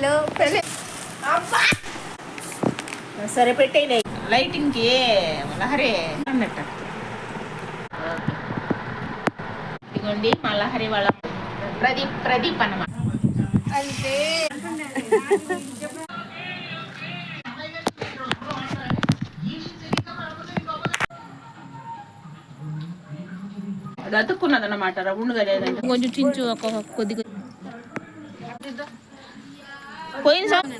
Special సరే పెట్టేయలే లైటింగ్కి లహరి అన్నట్ట. ఇదిగోండి మా లహరి వాళ్ళ ప్రదీప్ ప్రదీప్ అన్నమాట. అది అతుక్కున్నది అనమాట రౌండ్గా లేదంటే. కొంచెం చించు ఒక కొద్ది కొద్ది పోయిన సం-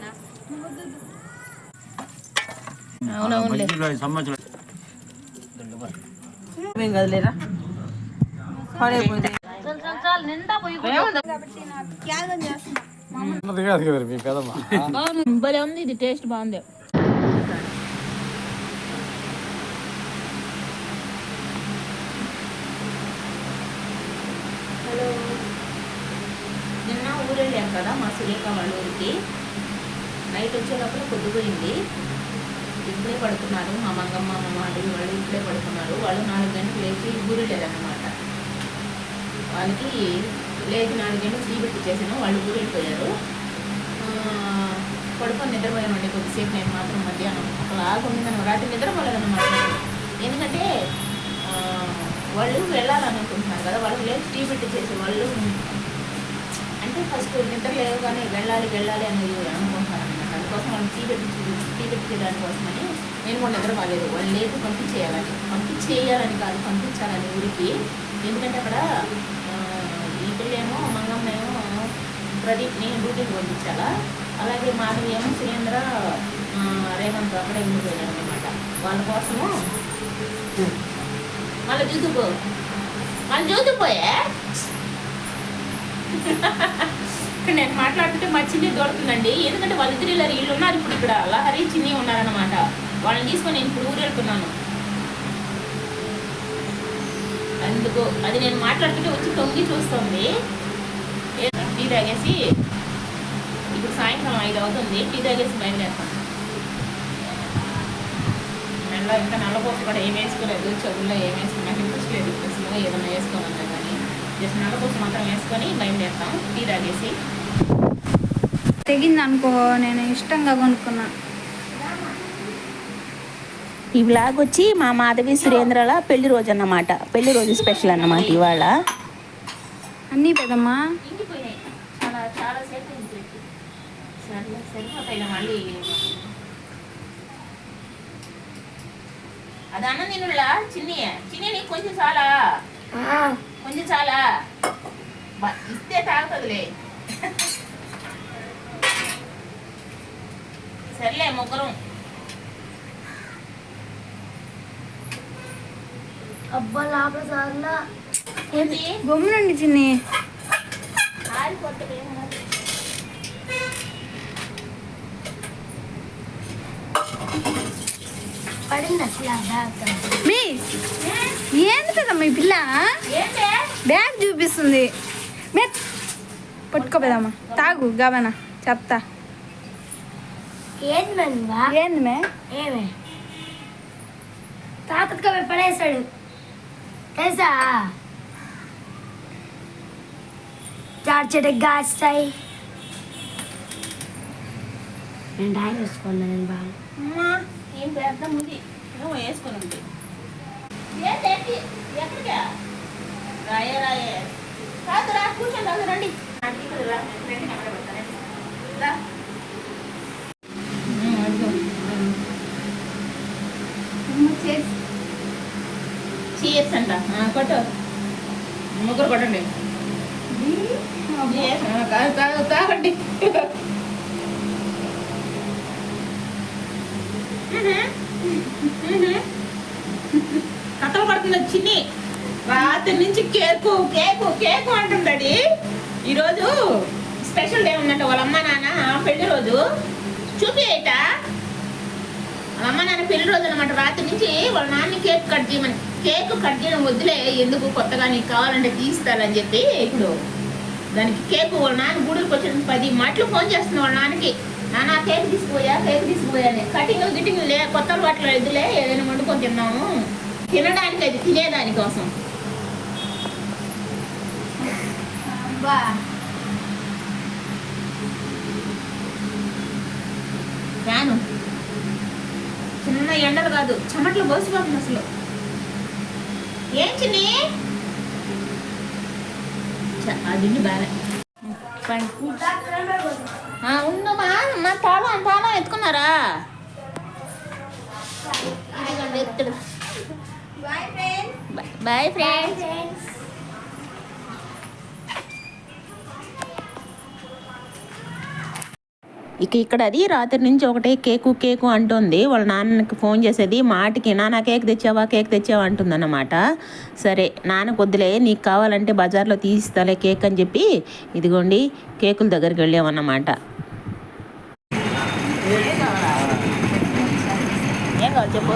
అవునవునులే కదలేరా? పాడైపోయింది. ఉంది ఇది టేస్ట్ బాగుంది హలో నిన్న ఊరు వెళ్ళాం కదా మా సురేఖ వాళ్ళ ఊరికి నైట్ వచ్చేటప్పుడు పొద్దుపోయింది. ఇప్పుడే పడుకున్నారు. మా మంగమ్మ మా మాటలు వాళ్ళు ఇప్పుడే పడుకున్నారు. వాళ్ళు నాలుగు గంటలు లేచి ఊరు వాళ్ళకి లేచి నాలుగు గంటలు టీ పెట్టి చేసాను వాళ్ళు ఊరు వెళ్ళిపోయారు. ఆ, పడుకొని నిద్రపోయామండి. కొద్దిసేపు నేను మాత్రం మధ్యాహ్నం. అక్కడ ఆగుంది రాత్రి నిద్రపోలేదన్నమాట. ఎందుకంటే ఆ, వాళ్ళు వెళ్ళాలనుకుంటున్నారు కదా. వాళ్ళకి లేచి టీ పెట్టి చేసే వాళ్ళు అంటే ఫస్ట్ నిద్ర లేవగానే వెళ్ళాలి వెళ్ళాలి అనేది అనుకుంటున్నారు అనమాట. అందుకోసం వాళ్ళు టీ పెట్టి టీ పెట్టి దానికోసమని నేను కూడా నిద్ర బాగాలేదు వాళ్ళు లేపు పంపించేయాలని. పంపించేయాలని కాదు పంపించాలని ఊరికి. ఎందుకంటే అక్కడ ఈ పిల్లేమో మంగమ్మేమో ప్రదీప్ని డ్యూటీకి పంపించాలా? అలాగే మాధవి ఏమో సురేంద్ర రేవంత్ అక్కడే ఉండిపోయారు అనమాట. వాళ్ళ కోసము మళ్ళీ చూతుపో మళ్ళీ చూతుపోయే ఇక్కడ నేను మాట్లాడుతుంటే మా చిన్ని దొరుకుతుందండి. ఎందుకంటే వాళ్ళిద్దరు ఇలా వీళ్ళు ఉన్నారు ఇప్పుడు ఇక్కడ. లహరి చిన్ని ఉన్నారనమాట వాళ్ళని తీసుకొని నేను ఇప్పుడు ఊరు వెళ్తున్నాను అందుకు అది నేను మాట్లాడుతుంటే వచ్చి తొంగి చూస్తుంది. ఏ- టీ తాగేసి ఇప్పుడు సాయంత్రం ఐదు అవుతుంది. టీ తాగేసి బయలుదేరుతాను. మెల్ల ఇంకా నల్లపూస కూడా ఏం వేసుకోలేదు. చదువుల్లో ఏం వేసుకున్నా ఇంట్రెస్ట్ లేదు. ఏదైనా వేసుకోవాలి జస్ట్ నల్లపూస మాత్రం వేసుకొని బయలుదేరుతాం. టీ తాగేసి. తెగింది అనుకో నేను ఇష్టంగా కొనుక్కున్నా. ఈ బ్లాగ్ వచ్చి మా మాధవి సురేంద్రల పెళ్ళి రోజు అన్నమాట. పెళ్ళి రోజు స్పెషల్ అన్నమాట ఇవాళ. అన్నీ పెదమ్మా చాలా చాలా సేపు సరిపోతాయి మళ్ళీ. అది అన్న నేను చిన్ని చిన్ని కొంచెం చాలా. కొంచెం చాలా. ఇస్తే తాగుతుందిలే. సర్లే ముగ్గురం. అబ్బా లోపల సార్లా. ఏంటి? గమ్మునండి చిన్ని. ఆరిపోతుంది పడింది అసలు ఆ బ్యాగ్ మీ? ఏంది పెదమ్మా ఈ పిల్ల? ఏంటే బ్యాగ్ చూపిస్తుంది. మే పట్టుకో పెదమ్మా తాగు గవన చెప్తా. ఏంది మనవా ఏంది మే? ఏమే? తాతగా పడేశాడు. తెలుసా? చార్ చెట్టుకి కాస్తాయి నేను డ్రాయింగ్ వేసుకున్నాను నేను బాగా. ఏం పెద్ద ఉంది? ఏమో వేసుకొని ఉంది ఎక్కడికా? రాయే రాయే. కాదు రా కూర్చోండి రాదు రండి. చీర్స్ అంట. కొట్టు. ముగ్గురు కొట్టండి. తాగండి కథలు పడుతుంది చిన్ని రాత్రి నుంచి కేకు కేకు కేకు అంటుండీ ఈరోజు స్పెషల్ డే ఉందంట వాళ్ళ అమ్మ నాన్న పెళ్ళి రోజు. చూపియట వాళ్ళ అమ్మ నాన్న పెళ్ళి రోజు అనమాట రాత్రి నుంచి వాళ్ళ నాన్న కేక్ కట్ చేయమని. కేక్ కట్ చేయడం వద్దులే ఎందుకు కొత్తగా నీకు కావాలంటే తీస్తారని చెప్పి ఇప్పుడు దానికి కేక్ వాళ్ళ నాన్న గూడులకు వచ్చిన పది మాటలు ఫోన్ చేస్తున్నాడు వాళ్ళ నాన్నకి. నాన్న కేక్ తీసుకుపోయా కేక్ తీసుకుపోయా అని కటింగ్ గిటింగ్ లే కొత్త వాటిలో ఇదిలే ఏదైనా వండుకొని తిన్నాము తినడానికి అది తినేదాని కోసం. ఫ్యాను. చిన్న ఎండలు కాదు చెమట్లు పోసిపోతుంది అసలు. ఏం చిన్ని? అది బాగా. ఉందమ్మా మా తాళం తాళం ఎత్తుకున్నారా? Bye friends. ఇక ఇక్కడ అది రాత్రి నుంచి ఒకటే కేకు కేకు అంటుంది. వాళ్ళ నాన్నకి ఫోన్ చేసేది మాటికి నాన్న కేక్ తెచ్చావా కేక్ తెచ్చావా? అంటుందన్నమాట. సరే నాన్న కొద్దిలే నీకు కావాలంటే బజార్లో తీసిస్తాలే కేక్ అని చెప్పి ఇదిగోండి కేకుల దగ్గరికి వెళ్ళామన్నమాట. ఏం కావాలి చెప్పు?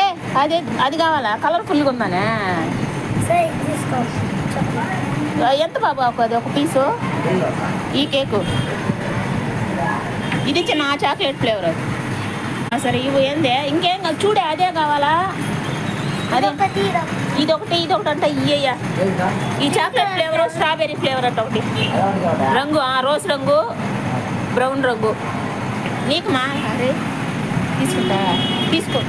ఏ అది అది కావాలా? కలర్ఫుల్గా ఉందానే? సరే తీసుకో. ఎంత బాబు ఒక అది? ఒక పీసు? ఈ కేకు? ఇది చిన్న చాక్లెట్ ఫ్లేవర్ సరే ఇవి ఏందే? ఇంకేం కాదు చూడే అదే కావాలా? అదే. ఇది ఒకటి ఇది ఒకటి అంటే ఇయ్యయ్యా. ఈ చాక్లెట్ ఫ్లేవర్ స్ట్రాబెర్రీ ఫ్లేవర్ అంటే ఒకటి. రంగు ఆ రోజ్ రంగు బ్రౌన్ రంగు. నీకు మా తీసుకుంటా. తీసుకో.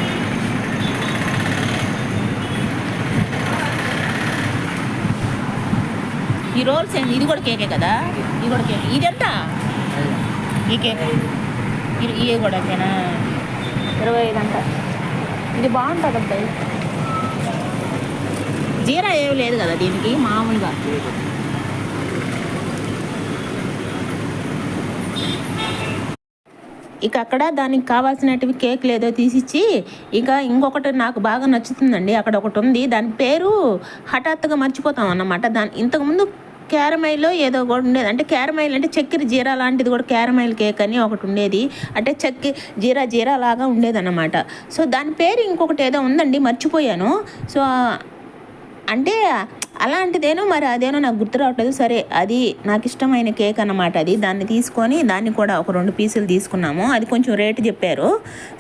ఈ రోల్స్ ఏంటి? ఇది కూడా కేకే కదా? ఇది కూడా కేక్. ఇది ఎంత? ఈ కేక్. ఇది ఇవి కూడా అంతేనా? ఇరవై ఐదు అంట. ఇది బాగుంటుంది అబ్బాయి. జీరా ఏమి లేదు కదా దీనికి మామూలుగా. ఇక అక్కడ దానికి కావాల్సినటివి కేక్ లేదో తీసిచ్చి ఇక ఇంకొకటి నాకు బాగా నచ్చుతుందండి. అక్కడ ఒకటి ఉంది. దాని పేరు హఠాత్తుగా మర్చిపోతాం అన్నమాట. దాని ఇంతకుముందు క్యారమైలో ఏదో కూడా ఉండేది. అంటే క్యారమైల్ అంటే చక్కెర జీరా లాంటిది కూడా క్యారమైల్ కేక్ అని ఒకటి ఉండేది. అంటే చక్కెర జీరా జీరా లాగా ఉండేదన్నమాట సో దాని పేరు ఇంకొకటి ఏదో ఉందండి. మర్చిపోయాను. సో అంటే అలాంటిదేనో మరి అదేనో నాకు గుర్తు రావట్లేదు. సరే అది నాకు ఇష్టమైన కేక్ అన్నమాట అది. దాన్ని తీసుకొని దాన్ని కూడా ఒక రెండు పీసులు తీసుకున్నాము. అది కొంచెం రేటు చెప్పారు.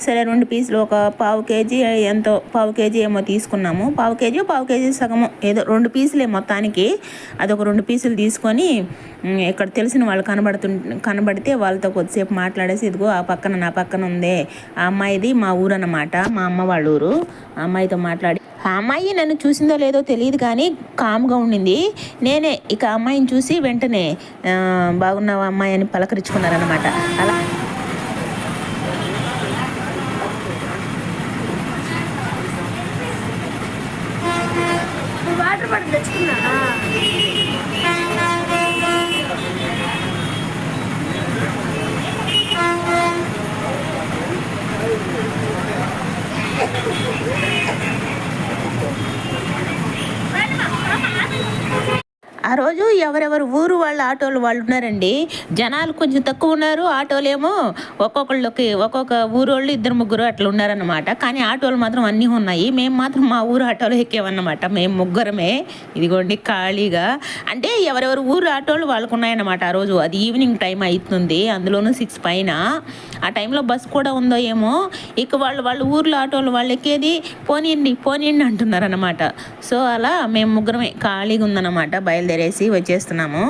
సరే రెండు పీసులు ఒక పావు కేజీ ఎంతో పావు కేజీ ఏమో తీసుకున్నాము. పావు కేజీ పావు కేజీ సగము. ఏదో రెండు పీసులే మొత్తానికి. అది ఒక రెండు పీసులు తీసుకొని ఇక్కడ తెలిసిన వాళ్ళు కనబడుతు కనబడితే వాళ్ళతో కొద్దిసేపు మాట్లాడేసి ఇదిగో ఆ పక్కన నా పక్కన ఉందే. ఆ అమ్మాయిది మా ఊరు అన్నమాట మా అమ్మ వాళ్ళ ఊరు. ఆ అమ్మాయితో మాట్లాడి ఆ అమ్మాయి నన్ను చూసిందో లేదో తెలియదు కానీ కామ్గా ఉండింది. నేనే ఇక అమ్మాయిని చూసి వెంటనే బాగున్నావు బాగున్నావా అమ్మాయి అని పలకరించుకున్నారనమాట అలా వాటర్ బాటిల్ తెచ్చుకున్నా Thank you. ఆ రోజు ఎవరెవరు ఊరు వాళ్ళ ఆటోలు వాళ్ళు ఉన్నారండి. జనాలు కొంచెం తక్కువ ఉన్నారు. ఆటోలేమో ఒక్కొక్కళ్ళకి ఒక్కొక్క ఊరు వాళ్ళు ఇద్దరు ముగ్గురు అట్లా ఉన్నారనమాట కానీ ఆటోలు మాత్రం అన్నీ ఉన్నాయి. మేము మాత్రం మా ఊరు ఆటోలో ఎక్కామన్నమాట మేము ముగ్గురమే. ఇదిగోండి ఖాళీగా. అంటే ఎవరెవరు ఊరు ఆటోలు వాళ్ళకు ఉన్నాయన్నమాట ఆ రోజు. అది ఈవినింగ్ టైం అవుతుంది అందులోనూ సిక్స్ పైన. ఆ టైంలో బస్ కూడా ఉందో ఏమో. ఇక వాళ్ళు వాళ్ళ ఊర్లో ఆటోలు వాళ్ళు ఎక్కేది పోనీయండి పోనీయండి అంటున్నారు అనమాట సో అలా మేము ముగ్గురమే ఖాళీగా ఉందన్నమాట. బయలుదేరి బయలుదేరేసి వచ్చేస్తున్నాము.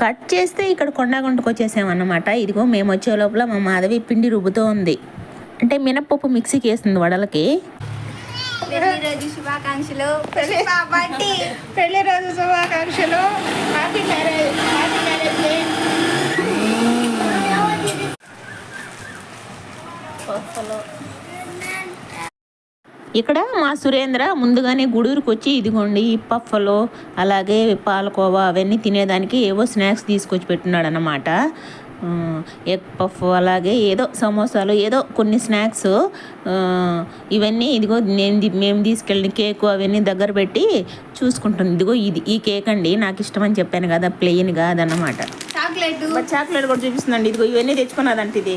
కట్ చేస్తే ఇక్కడ కొండగుంటకు వచ్చేసామన్నమాట ఇదిగో మేము వచ్చే లోపల మా మాధవి పిండి రుబ్బుతూ ఉంది. అంటే మినప్పప్పు మిక్సీకి వేస్తుంది వడలకి. రోజు శుభాకాంక్షలు. పెళ్ళి రోజు శుభాకాంక్షలు. హ్యాపీ మ్యారేజ్ హ్యాపీ మ్యారేజ్ ఇక్కడ మా సురేంద్ర ముందుగానే గూడూరుకు వచ్చి ఇదిగోండి ఈ పఫ్ఫలో అలాగే పాలకోవా అవన్నీ తినేదానికి ఏవో స్నాక్స్ తీసుకొచ్చి పెట్టున్నాడు అన్నమాట ఎగ్ పఫ్ అలాగే ఏదో సమోసాలు ఏదో కొన్ని స్నాక్స్ ఇవన్నీ ఇదిగో నేను మేము తీసుకెళ్ళిన కేకు అవన్నీ దగ్గర పెట్టి చూసుకుంటుంది ఇదిగో ఇది ఈ కేక్ అండి నాకు ఇష్టం అని చెప్పాను కదా ప్లెయిన్గా అదన్నమాట. చాక్లెట్. చాక్లెట్ కూడా చూపిస్తుందండి ఇదిగో ఇవన్నీ తెచ్చుకున్నదంట ఇది.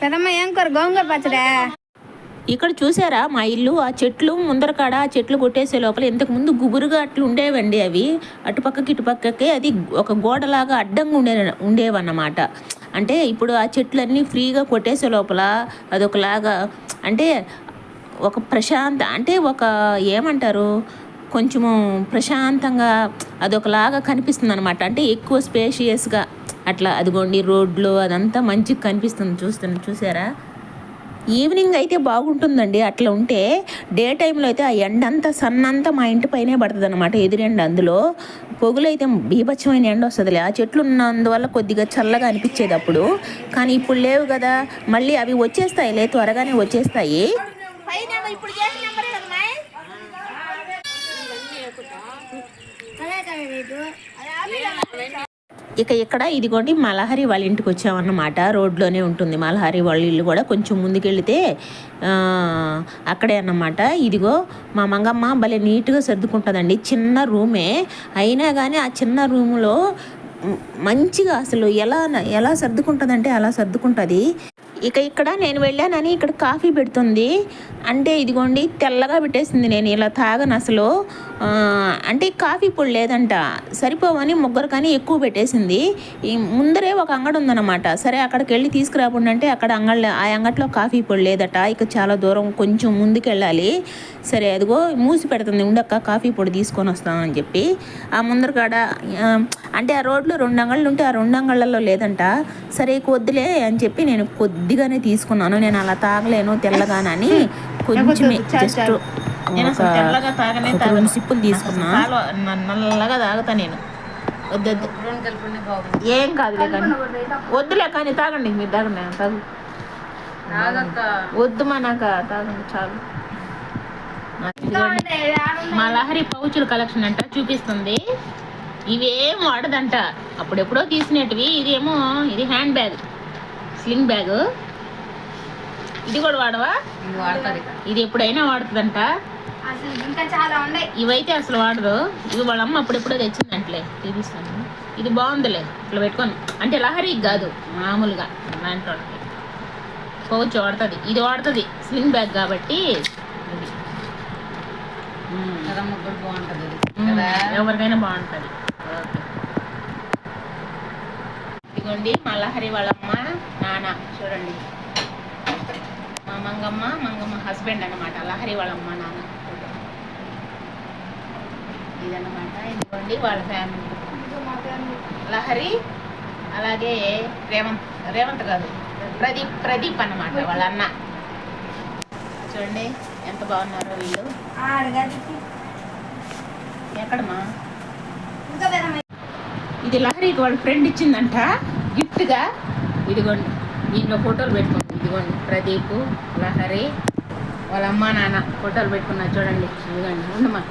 పెదమ్మ ఏం కూర? గోంగూర పచ్చడా? ఇక్కడ చూసారా? మా ఇల్లు ఆ చెట్లు ముందర కాడ ఆ చెట్లు కొట్టేసే లోపల ఇంతకు ముందు గుబురుగా అట్లు ఉండేవండి అవి. అటుపక్కకి ఇటుపక్కకి అది ఒక గోడలాగా అడ్డంగా ఉండే ఉండేవన్నమాట. అంటే ఇప్పుడు ఆ చెట్లన్నీ ఫ్రీగా కొట్టేసే లోపల అదొకలాగా అంటే ఒక ప్రశాంత అంటే ఒక ఏమంటారు? కొంచెము ప్రశాంతంగా అదొకలాగా కనిపిస్తుంది అనమాట అంటే ఎక్కువ స్పేషియస్గా అట్లా అదిగోండి రోడ్లు అదంతా మంచిగా కనిపిస్తుంది చూస్తున్న చూసారా? ఈవినింగ్ అయితే బాగుంటుందండి. అట్లా ఉంటే డే టైంలో అయితే ఆ ఎండ అంతా సన్ అంతా మా ఇంటి పైనే పడుతుంది అనమాట ఎదురెండ అందులో. పొగులు అయితే బీభత్సమైన ఎండ వస్తుందిలే. ఆ చెట్లు ఉన్నందువల్ల కొద్దిగా చల్లగా అనిపించేది అప్పుడు. కానీ ఇప్పుడు లేవు కదా. మళ్ళీ అవి వచ్చేస్తాయిలే త్వరగానే వచ్చేస్తాయి. పైన ఇప్పుడు చేసిన నెంబర్ కదమ్మా అదే కదా రేటు ఇక ఇక్కడ ఇదిగోండి మలహరి వాళ్ళ ఇంటికి వచ్చామన్నమాట. రోడ్లోనే ఉంటుంది మలహరి వాళ్ళ ఇల్లు కూడా. కొంచెం ముందుకెళ్తే అక్కడే అన్నమాట. ఇదిగో మా మంగమ్మ భలే నీట్గా సర్దుకుంటుందండి. చిన్న రూమే. అయినా కానీ ఆ చిన్న రూములో మంచిగా అసలు ఎలా ఎలా సర్దుకుంటుందంటే అలా సర్దుకుంటుంది. ఇక ఇక్కడ నేను వెళ్ళానని ఇక్కడ కాఫీ పెడుతుంది. అంటే ఇదిగోండి తెల్లగా పెట్టేసింది నేను. ఇలా తాగను అసలు. అంటే కాఫీ పొడి లేదంట. సరిపోవని ముగ్గురు కానీ ఎక్కువ పెట్టేసింది. ఈ ముందరే ఒక అంగడి ఉందన్నమాట. సరే అక్కడికి వెళ్ళి తీసుకురాకుండా అంటే అక్కడ అంగడి ఆ అంగట్లో కాఫీ పొడి లేదట. ఇక చాలా దూరం కొంచెం ముందుకెళ్ళాలి. సరే అదిగో మూసి పెడుతుంది. ఉండక్క కాఫీ పొడి తీసుకొని వస్తామని చెప్పి. ఆ ముందర కాడ అంటే ఆ రోడ్లో రెండు అంగళ్ళు ఉంటే ఆ రెండు అంగళ్ళలో లేదంట. సరే కొద్దిలే అని చెప్పి నేను కొద్దిగానే తీసుకున్నాను. నేను అలా తాగలేను తెల్లగానని. కొంచెమే జస్ట్ ఒక. రెండు సిప్పులు తీసుకున్నా. నల్లగా తాగుతా నేను. వద్దొద్దు బాగుంది ఏం కాదులే కానీ. వద్దులే కానీ తాగండి మీరు తాగండి తాగు. వద్దు మా నాకు తాగండి చాలు. మా లహరి పౌచుల కలెక్షన్ అంట చూపిస్తుంది. ఇవేం వాడదంట. అప్పుడెప్పుడో తీసినట్టువి ఇదేమో ఇది హ్యాండ్ బ్యాగ్. Sling bag. ఇది కూడా వాడవా? ఇది వాడుతుంది ఇది ఎప్పుడైనా వాడుతుందంట. అసలు ఇంకా చాలా ఉన్నాయి. ఇవైతే అసలు వాడరు. ఇవి వాళ్ళ అమ్మ అప్పుడెప్పుడో తెచ్చిందంటలే. చూపిస్తాను ఇది బాగుందిలే. ఇట్లా పెట్టుకొని. అంటే లహరి కాదు మామూలుగా దాంట్లో పౌచ్ వాడుతుంది. ఇది వాడుతుంది. స్లింగ్ బ్యాగ్ కాబట్టి ఎవరికైనా బాగుంటుంది. ఓకే. ఇదిగోండి మా లహరి వాళ్ళమ్మ నాన్న. చూడండి. మంగమ్మ మంగమ్మ హస్బెండ్ అన్నమాట. లహరి వాళ్ళమ్మ నాన్న. ఇదన్నమాట. ఇదిగోండి వాళ్ళ ఫ్యామిలీ లహరి అలాగే రేవంత్ రేవంత్ కాదు ప్రదీప్ ప్రదీప్ అన్నమాట వాళ్ళ అన్న. చూడండి ఎంత బాగున్నారో వీళ్ళు. ఎక్కడమ్మా? ఇది లహరికి వాళ్ళ ఫ్రెండ్ ఇచ్చిందంట గిఫ్ట్గా ఇదిగోండి దీంట్లో ఫోటోలు పెట్టుకోండి. ఇదిగోండి ప్రదీప్ లహరి వాళ్ళ అమ్మ నాన్న ఫోటోలు పెట్టుకున్నారు చూడండి. ఇదిగోండి ఉండమ్మా.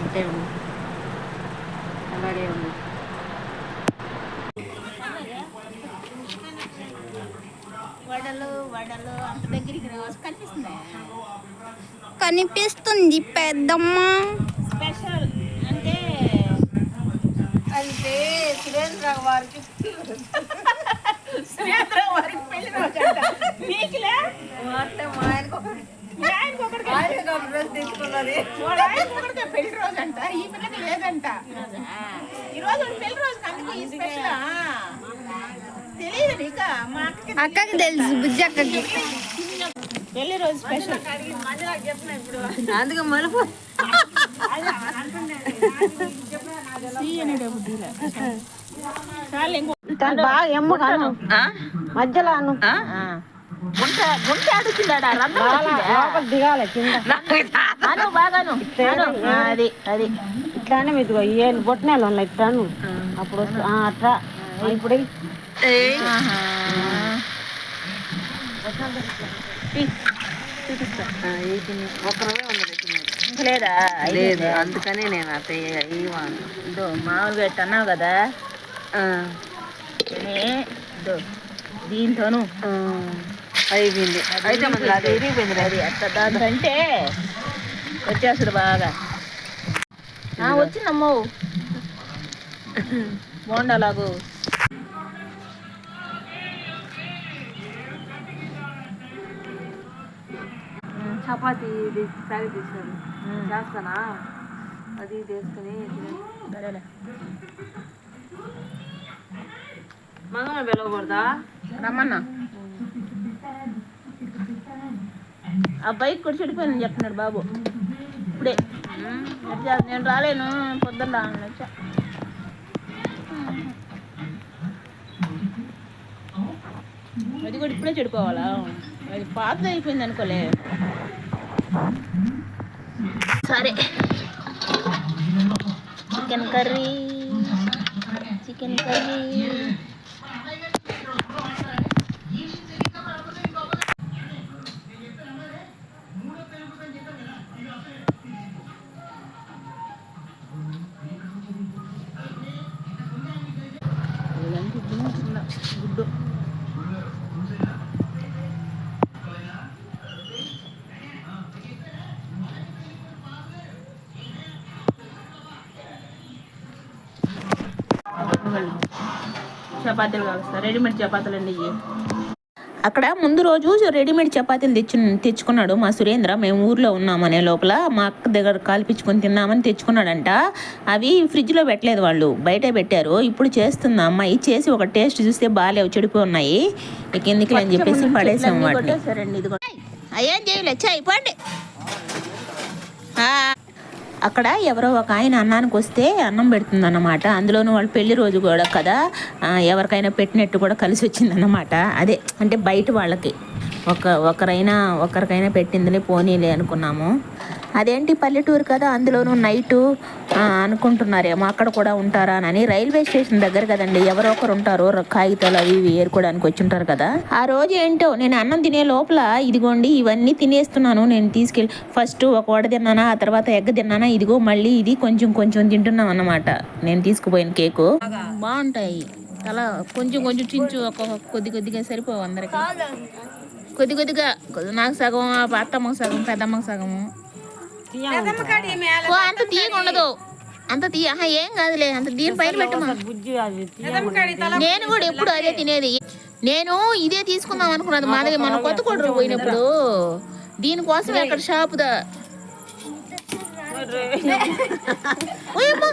అంతే ఉంది. అలాగే ఉంది. వడలు వడలు అంత దగ్గరికి కనిపిస్తుంది? పెద్దమ్మ. స్పెషల్. అంటే అంటే సురేంద్ర వారికి సురేంద్ర వారికి పెళ్ళి రోజు అంట. మీకులే మీ ఆయనకు ఒకడికే- తెచ్చుకున్నది వాళ్ళ ఆయనకు ఒకడికే పెళ్ళి రోజు అంట. ఈ పిల్లకి లేదంట. ఈ రోజు వాళ్ళ పెళ్ళి రోజు అందుకే ఈ స్పెషల్ తెలియదు నీక? మా అక్కకి అక్కకి తెలుసు బుజ్జి అక్కకి. పెళ్ళి రోజు స్పెషల్ అందుకే మలుపు చాలు ఇంకో బాగా ఎమ్మ కాను మధ్యలో? గుంట గుంట రంధ్రం? దిగాలి కింద. బాగాను అది అది. ఇట్లానే మీదిగో ఏళ్ళు బొట్టినేళ్ళు ఉన్నాయి ఇట్లాను. అప్పుడు అట్లా. ఇప్పుడు ఉంది ఇంకా లేదా? లేదు అందుకనే నేను అట్లా ఇదో మామూలుగా అన్నావు కదా? ఇదో దీంతోను. అయిపోయింది. అయితే మరి అది ఇరిగిపోయింది అది అట్ట దాంతంటే వచ్చేస్తుంది బాగా. వచ్చిందమ్మో బోండాలాగు చపాతి ఇది తీసాను చేస్తానా? అది తీసుకుని సరేలే రమ్మన్నా ఆ బైక్ కూడా చెడిపోయిందని చెప్తున్నాడు బాబు. ఇప్పుడే. నేను రాలేను పొద్దున్న రాను వచ్చా. అది కూడా ఇప్పుడే చెడిపోవాలా? అది పాతది అయిపోయింది అనుకోలే. సరే. Chicken curry. Chicken curry. చపాతీలు కావస్తా రెడీమేడ్ చపాతీలు అండి ఇవి అక్కడ ముందు రోజు రెడీమేడ్ చపాతీలు తెచ్చు తెచ్చుకున్నాడు మా సురేంద్ర. మేము ఊర్లో ఉన్నామనే లోపల మా అక్క దగ్గర కాల్పించుకొని తిన్నామని తెచ్చుకున్నాడంట. అవి ఫ్రిడ్జ్లో పెట్టలేదు వాళ్ళు. బయటే పెట్టారు. ఇప్పుడు చేస్తుంది అమ్మాయి చేసి ఒక టేస్ట్ చూస్తే బాగాలేవు చెడిపోయి ఉన్నాయి. ఇక ఎందుకు అని చెప్పేసి పడేసాం వాటిని. అయ్యేం చేయలే చాయ్ పండి. అక్కడ ఎవరో ఒక ఆయన అన్నానికి వస్తే అన్నం పెడుతుంది అన్నమాట అందులోనూ వాళ్ళ పెళ్ళి రోజు కూడా కదా ఎవరికైనా పెట్టినట్టు కూడా కలిసి వచ్చిందన్నమాట. అదే అంటే బయట వాళ్ళకి. ఒక ఒకరైనా ఒకరికైనా పెట్టిందిలే పోనీలే అనుకున్నాము. అదేంటి పల్లెటూరు కదా అందులోనూ నైటు అనుకుంటున్నారేమో అక్కడ కూడా ఉంటారా అని. రైల్వే స్టేషన్ దగ్గర కదండి ఎవరో ఒకరు ఉంటారు కాగితాలు అవి ఇవి ఏరుకోవడానికి వచ్చి ఉంటారు కదా. ఆ రోజు ఏంటో నేను అన్నం తినే లోపల ఇదిగోండి ఇవన్నీ తినేస్తున్నాను నేను తీసుకెళ్ళి ఫస్ట్ ఒక వడ తిన్నానా ఆ తర్వాత ఎగ్గ తిన్నానా ఇదిగో మళ్ళీ ఇది కొంచెం కొంచెం తింటున్నాం అన్నమాట. నేను తీసుకుపోయిన కేకు. బాగుంటాయి. అలా కొంచెం కొంచెం చించు ఒక కొద్ది కొద్దిగా సరిపోవు అందరికి. కొద్ది కొద్దిగా కొద్ది- నాకు సగం ఆ అత్తమ్మకు సగం పెద్దమ్మకు సగము. అంత తీయగా ఉండదు అంత తీయ ఏం కాదులే అంత దీని పైన పెట్టమా నేను కూడా ఎప్పుడు అదే తినేది. నేను ఇదే తీసుకుందాం అనుకున్నది. మా దగ్గర మన కొత్త కొడరు పోయినప్పుడు. దీనికోసం అక్కడ షాపు ఓయమ్మ.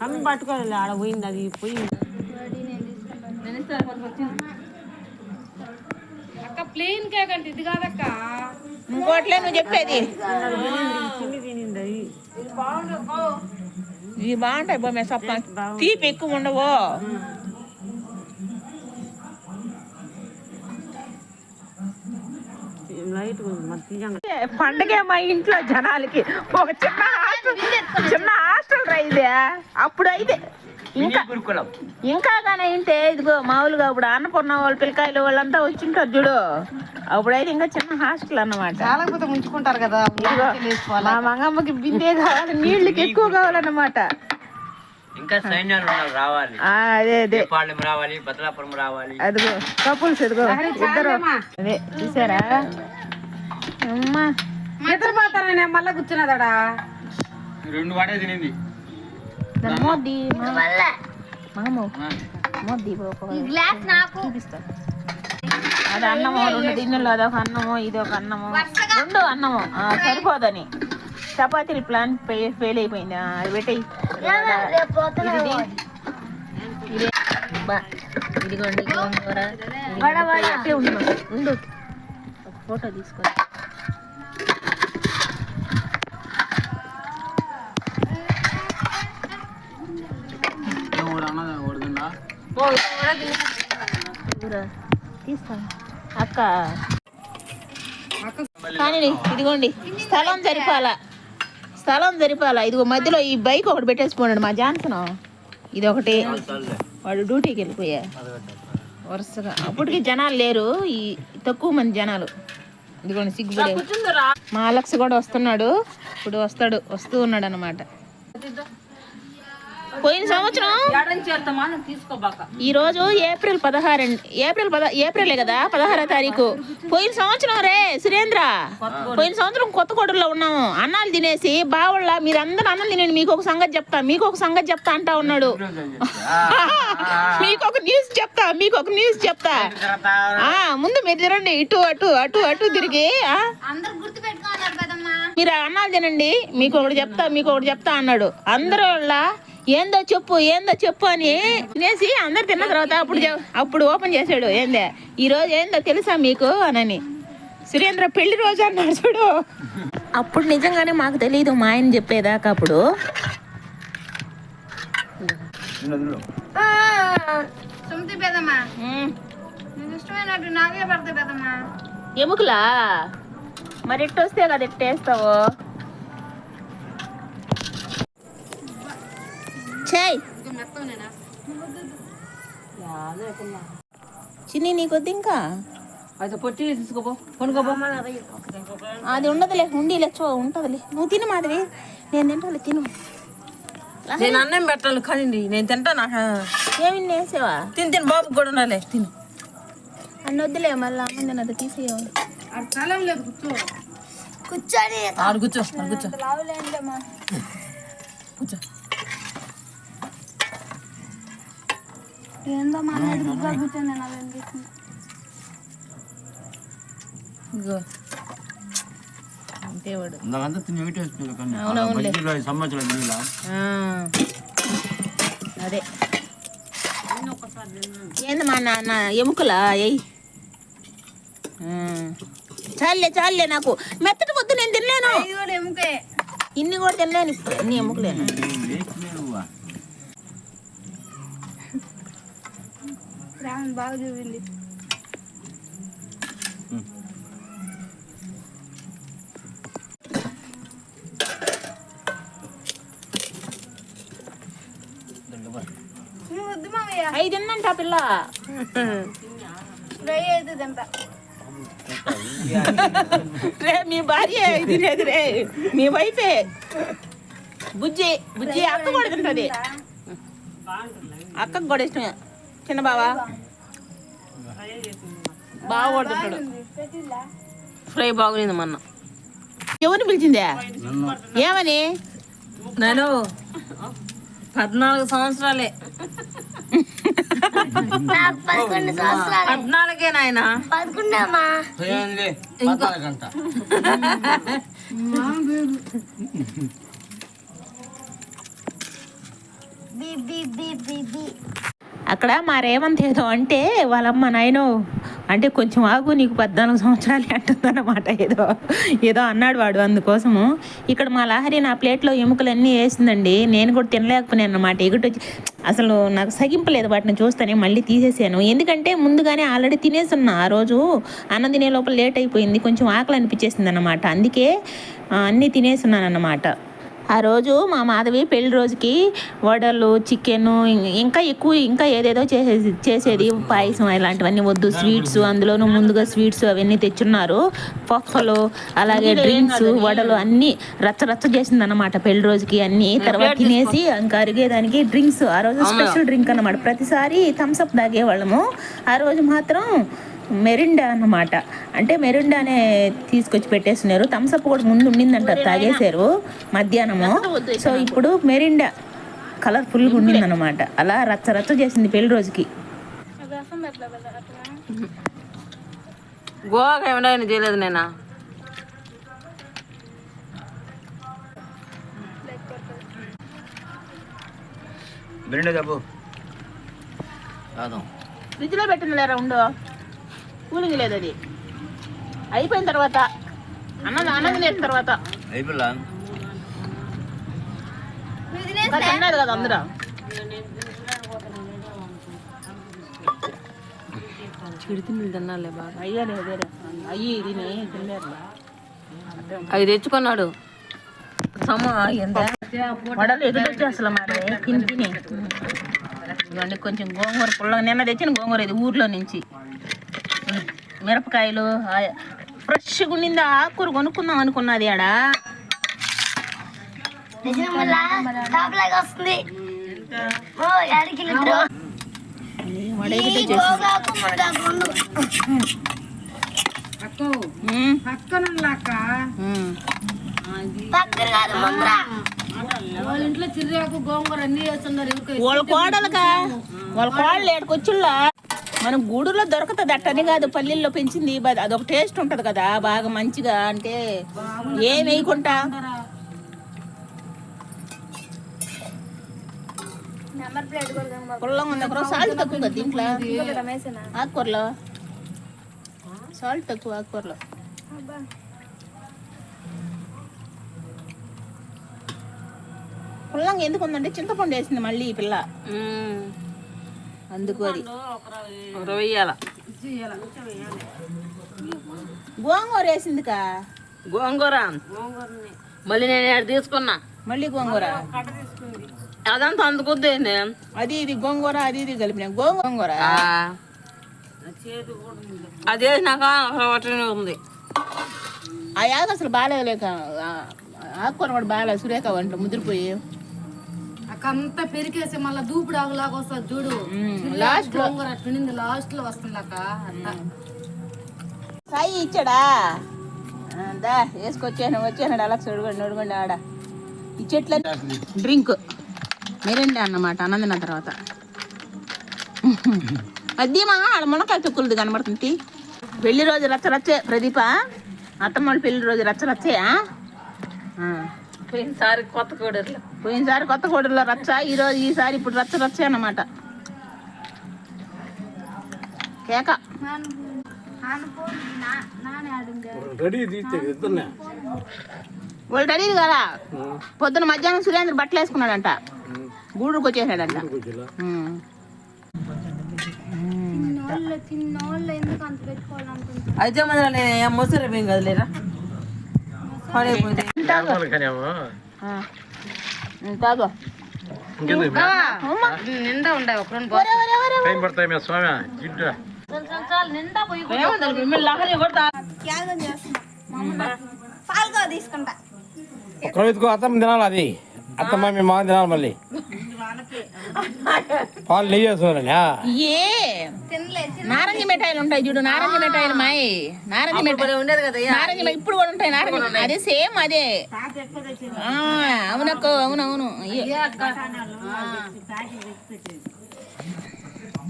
కమ్మి పట్టుకోవాలి ఆడ పోయింది అది పోయింది. ఇంకోట్లే నువ్వు చెప్పేది చిన్ని తినింది అది ఇవి బాగుంటాయి బొమ్మ సప్ప తీపి ఎక్కువ ఉండవు. పండగే మా ఇంట్లో జనాలకి ఒక చిన్న హాస్టల్ చిన్న హాస్టల్ రైదే అప్పుడు అయితే ఇంకా ఇంకా కానీ అయితే ఇదిగో మామూలుగా ఇప్పుడు అన్నపూర్ణ వాళ్ళు పిల్లకాయలు వాళ్ళంతా వచ్చింటారు చూడు. అప్పుడైతే ఇంకా చిన్న హాస్టల్ అన్నమాట. చాలకపోతే ఉంచుకుంటారు కదా మా మంగమ్మకి బిందే కావాలి నీళ్ళకి ఎక్కువ కావాలన్నమాట. ఇంకా సైన్యాలు ఉన్నారు రావాలి. ఆ, అదే రావాలి రావాలి. అదిగో కపుల్స్ ఇదిగో ఇద్దరు. అదే చూసారా? అమ్మా. నిద్రపోతానని మళ్ళా కూర్చున్నదాడా? రెండు వాడే తినింది. మోదీ మగము మోదీ గ్లాస్ నాకు చూపిస్తా అది అన్నము రెండు గిన్నెలు అదొక అన్నము ఇది ఒక అన్నము రెండు అన్నము సరిపోదని చపాతీలు ప్లాన్ ఫెయిల్ అయిపోయింది. అది పెట్టేయి. ఇదిగోండి గోంగూర అట్లే ఉండు. ఒక ఫోటో తీసుకో. అక్క కానీ ఇదిగోండి. స్థలం సరిపాలా స్థలం సరిపాలా ఇదిగో మధ్యలో ఈ బైక్ ఒకటి పెట్టేసిపోయాడు మా జాన్సన్. ఇది ఒకటి వాడు డ్యూటీకి వెళ్ళిపోయా. వరుసగా. అప్పటికి జనాలు లేరు. ఈ తక్కువ మంది జనాలు. ఇదిగోండి సిగ్గుపడే. మా అలక్స్ కూడా వస్తున్నాడు. ఇప్పుడు వస్తాడు. వస్తూ ఉన్నాడు అనమాట పోయిన సంవత్సరం తీసుకోబాక. ఈ రోజు ఏప్రిల్ పదహారు అండి ఏప్రిల్ పద ఏప్రిలే కదా పదహారో తారీఖు. పోయిన సంవత్సరం రే సురేంద్ర. పోయిన సంవత్సరం కొత్త కోటలో ఉన్నాము. అన్నాలు తినేసి బావుళ్ళ మీరందరూ అన్నం తినండి మీకు ఒక సంగతి చెప్తా మీకు ఒక సంగతి చెప్తా అంటా ఉన్నాడు. మీకు ఒక న్యూస్ చెప్తా మీకు ఒక న్యూస్ చెప్తా. ఆ ముందు మీరు తినండి ఇటు అటు అటు అటు తిరిగి మీరు అన్నాలు తినండి మీకు ఒకటి చెప్తా మీకు ఒకటి చెప్తా అన్నాడు. అందరూ వాళ్ళ ఏందో చెప్పు ఏందో చెప్పు అని తినేసి అందరు తిన్న తర్వాత అప్పుడు అప్పుడు ఓపెన్ చేశాడు. ఏందే? ఈ రోజు ఏందో తెలుసా మీకు అనని. సురేంద్ర పెళ్ళి రోజు అన్నాడు చూడు. అప్పుడు నిజంగానే మాకు తెలియదు మా ఆయన చెప్పేదాకా అప్పుడు. ఎముకలా? మరి ఎట్టు వస్తే కదా ఎట్టేస్తావు? చేయి. చిన్ని నీకొద్దు ఇంకా? అయితే పొట్టి తీసుకోపో. కొనుకోపో అది ఉండదులే ఉండి లెచ్చు ఉంటదిలే. నువ్వు తిను మాధవి. నేను తింటాలే తిను. నేను అన్నం పెట్టాలి కానీ నేను తింటా నాకు ఏమి వేసావా తిని తిని బాబు కూడా ఉండాలి. తిని. అన్న వద్దులే మళ్ళీ అమ్మ నేను అది తీసేయవు కూర్చొని ఆడు కూర్చో కూర్చో. కూర్చో. ఏందో మా అన్న ఎదురుగా కూర్చొని నేను అలా అనిపిస్తుంది. ఇగో దేవుడు అంతకంతా తిని ఒకటి వస్తుంది కానీ అవునవునులే. బజ్జీలో ఈ సంవత్సరం తినలా? ఆ, అదే. ఏంది మా నాన్న ఎముకలా? ఎయ్ చాలే చాలే నాకు. మెత్తటి వద్దు నేను తినలేను. ఇది కూడా ఎముకే. ఇన్ని కూడా తినలేను ఇప్పుడు. అన్ని ఎముకలేను నువ్వా రామన్ బాగా చూపింది. ఐదు ఆ పిల్ల. రే మీ భార్య తినేది రే. మీ వైఫే. బుజ్జి బుజ్జి అక్క కూడా తింటది. అక్కకు కూడా ఇష్టమే. చిన్న బావా? బావ కూడా తింటాడు ఫ్రై బాగుంది మొన్న. ఎవరిని పిలిచిందే? ఏమని? నేను పద్నాలుగు సంవత్సరాలే. పద్నాలుగే నాయన? B B B B. అక్కడ మా రేవంత్ ఏదో అంటే వాళ్ళమ్మ నాయనో అంటే కొంచెం ఆగు నీకు పద్నాలుగు సంవత్సరాలు అంటుందన్నమాట ఏదో ఏదో అన్నాడు వాడు అందుకోసము. ఇక్కడ మా లహరి నా ప్లేట్లో ఎముకలన్నీ వేసిందండి నేను కూడా తినలేకపోయాను అనమాట ఎగుటి వచ్చి అసలు నాకు సగింపలేదు వాటిని చూస్తేనే మళ్ళీ తీసేసాను. ఎందుకంటే ముందుగానే ఆల్రెడీ తినేసున్నా ఆ రోజు అన్నం తినే లోపల లేట్ అయిపోయింది కొంచెం ఆకలి అనిపించేసింది అనమాట అందుకే అన్నీ తినేసున్నాను అన్నమాట ఆ రోజు మా మాధవి పెళ్ళి రోజుకి వడలు చికెన్ ఇంకా ఎక్కువ ఇంకా ఏదేదో చేసేది చేసేది పాయసం ఇలాంటివన్నీ వద్దు. స్వీట్స్ అందులోనూ ముందుగా స్వీట్స్ అవన్నీ తెచ్చున్నారు. పఫ్ఫలు అలాగే డ్రింక్స్ వడలు అన్నీ రచ్చ రచ్చ చేసింది అనమాట పెళ్ళి రోజుకి అన్ని. తర్వాత తినేసి ఇంకా అరిగేదానికి డ్రింక్స్. ఆ రోజు స్పెషల్ డ్రింక్ అన్నమాట. ప్రతిసారి థమ్స్అప్ తాగేవాళ్ళము. ఆ రోజు మాత్రం మెరిండా అన్నమాట. అంటే మెరిండానే తీసుకొచ్చి పెట్టేస్తున్నారు. థమ్స్అప్ కూడా ముందు ఉండిందంట తాగేశారు మధ్యాహ్నము. సో ఇప్పుడు మెరిండా కలర్ఫుల్గా ఉండిందన్నమాట అలా రచ్చ రచ్చ చేసింది పెళ్ళి రోజుకి. గోవాకి ఏమైనా చేయలేదు నేనా? చెప్పు. కాదు ఫ్రిడ్జ్లో పెట్టింది లేరా ఉండు. కూలింగ్ లేదు అది. అయిపోయిన తర్వాత అన్నం అన్నం తినేసిన తర్వాత. అయిపోలా కదా అందరూ? బాగా అయ్యి తిని అవి తెచ్చుకున్నాడు. సమ ఎంత? వడలు ఎదురొచ్చి అసలు మరి? తిని తిని. ఇవన్నీ కొంచెం గోంగూర పుల్ల నిన్న తెచ్చిన గోంగూర ఇది ఊర్లో నుంచి. మిరపకాయలు ఫ్రెష్గా ఉండింది? ఆ ఆకుకూర కొనుక్కుందాం అనుకున్నది ఆడ. వాళ్ళ కోడలుగా వాళ్ళ కోడలు ఏడుకొచ్చిళ్ళ మనం గూడులో దొరకతుంది అట్టని కాదు పల్లెల్లో పెంచింది అదొక టేస్ట్ ఉంటుంది కదా బాగా మంచిగా అంటే ఏం వేయకుండా. నెంబర్ ఉంది ఒకరోజు సాల్ట్ తక్కువ కదా దీంట్లో? ఆకుకూరలో? సాల్ట్ తక్కువ ఆకుకూరలో. అబ్బా ఎందుకు ఉందంటే చింతపండు వేసింది మళ్ళీ ఈ పిల్ల. అందుకు అది. గోంగూర వేసింది కా గోంగూర. మళ్ళీ నేను తీసుకున్నా? మళ్ళీ గోంగూర? అదంతా అందుకుద్ది అది ఇది గోంగూర అది ఇది కలిపిన. గోంగూర? అది వేసినాక ఉంది. ఆ యాగ అసలు బాగాలేక ఆకుకూర కూడా బాగాలేదు. సురేఖ వంట ముదిరిపోయి. అంతా పెరికేసి మళ్ళీ దూపుడు ఆగులాగా వస్తుంది చూడు. లాస్ట్ గోంగూర అట్లుండింది లాస్ట్లో వస్తుంది అక్క సాయి ఇచ్చాడా? దా వేసుకొచ్చాను వచ్చాను అలా చూడగండి నడుగండి ఆడ. ఈ చెట్ల డ్రింక్. మీరండి అన్నమాట అన్నందిన తర్వాత. అది మా ఆడ మునకాయ తొక్కులది కనబడుతుంది పెళ్ళి రోజు రచ్చ రచ్చే ప్రదీప. అత్తమ్మ పెళ్ళి రోజు రచ్చ రచ్చేయా? ఆ. పోయినసారి కొత్త కోడర్లు. పోయినసారి కొత్త కోడల్లో రచ్చ ఈరోజు ఈసారి ఇప్పుడు రచ్చ రచ్చే అన్నమాట. కేక. వాళ్ళు రెడీ కదా? పొద్దున మధ్యాహ్నం సురేంద్ర బట్టలు వేసుకున్నాడంట. గూడుకు వచ్చేసాడంట. అయితే మన మొసరు ఏం కదలేరా? పడైపోయింది ఆ. ఉమ్, తాగు నిండా ఉండే ఒక రెండు మా పాల్గొ తీసుకుంటా తినాలి అది అత్తమ్మ మీ మామ తినాలి మళ్ళీ పాలు నెయ్యి వేస్తున్నారని ఏ? తినలే నారంజ మిఠాయిలు ఉంటాయి చూడు నారంజ మిఠాయిలు మాయి. నారంజ మిఠాయి ఉండేది కదా నారంజ ఇప్పుడు కూడా ఉంటాయి నారంజ అదే సేమ్ అదే. ఆ, అవునక్క అవును అవును. అయ్యో.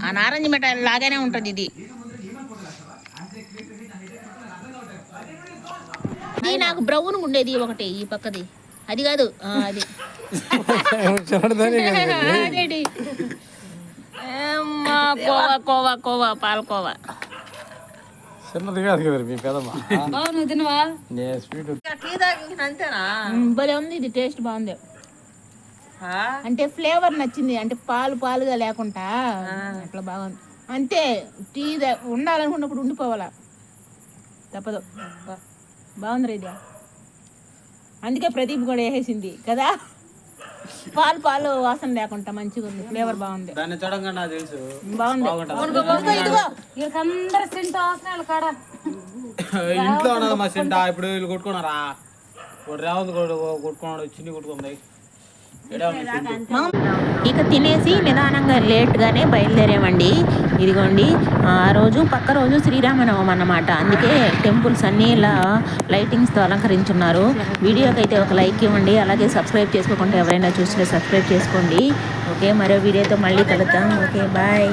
ఆ నారంజ మిఠాయిలు లాగానే ఉంటది ఇది. ఇది నాకు బ్రౌన్ ఉండేది ఒకటి ఈ పక్కది. అది కాదు అది. చిన్నదాని అదేంటి? ఏమ్మా, కోవా కోవా కోవా పాలకోవా చిన్నది కాదు కదా మీ పెదమ్మ నువ్వు తినవా నేను స్వీట్. టీ తాగి అంతేనా? మ్, భలే ఉంది ఇది టేస్ట్ బాగుంది. ఆ? అంటే ఫ్లేవర్ నచ్చింది అంటే పాలు పాలుగా లేకుండా అట్లా బాగుంది. అంతే టీ ఉండాలనుకున్నప్పుడు ఉండిపోవాలా. తప్పదు. బాగుంది ఇది. అందుకే ప్రదీప్ కూడా వేసేసింది కదా? పాలు పాలు వాసన లేకుండా మంచిగా ఉంది ఫ్లేవర్ బాగుంది. దాన్ని చూడంగా నాకు తెలుసు. బాగుంది. ఇదిగో, వీళ్ళకందరూ వస్తున్నాడు కాడ. ఇంట్లో ఉన్నది మా సింట ఇప్పుడు వీళ్ళు కొట్టుకున్నారా? ఒకటి రేవంత్ కొట్టుకున్నాడు చిన్ని కొట్టుకుంది? ఇక తినేసి నిదానంగా లేట్గానే బయలుదేరామండి. ఇదిగోండి ఆ రోజు పక్క రోజు శ్రీరామనవం అన్నమాట. అందుకే టెంపుల్స్ అన్నీ ఇలా లైటింగ్స్తో అలంకరించున్నారు. వీడియోకి అయితే ఒక లైక్ ఇవ్వండి అలాగే సబ్స్క్రైబ్ చేసుకోకుండా ఎవరైనా చూస్తే సబ్స్క్రైబ్ చేసుకోండి. ఓకే మరో వీడియోతో మళ్ళీ కలుద్దాం. Okay bye.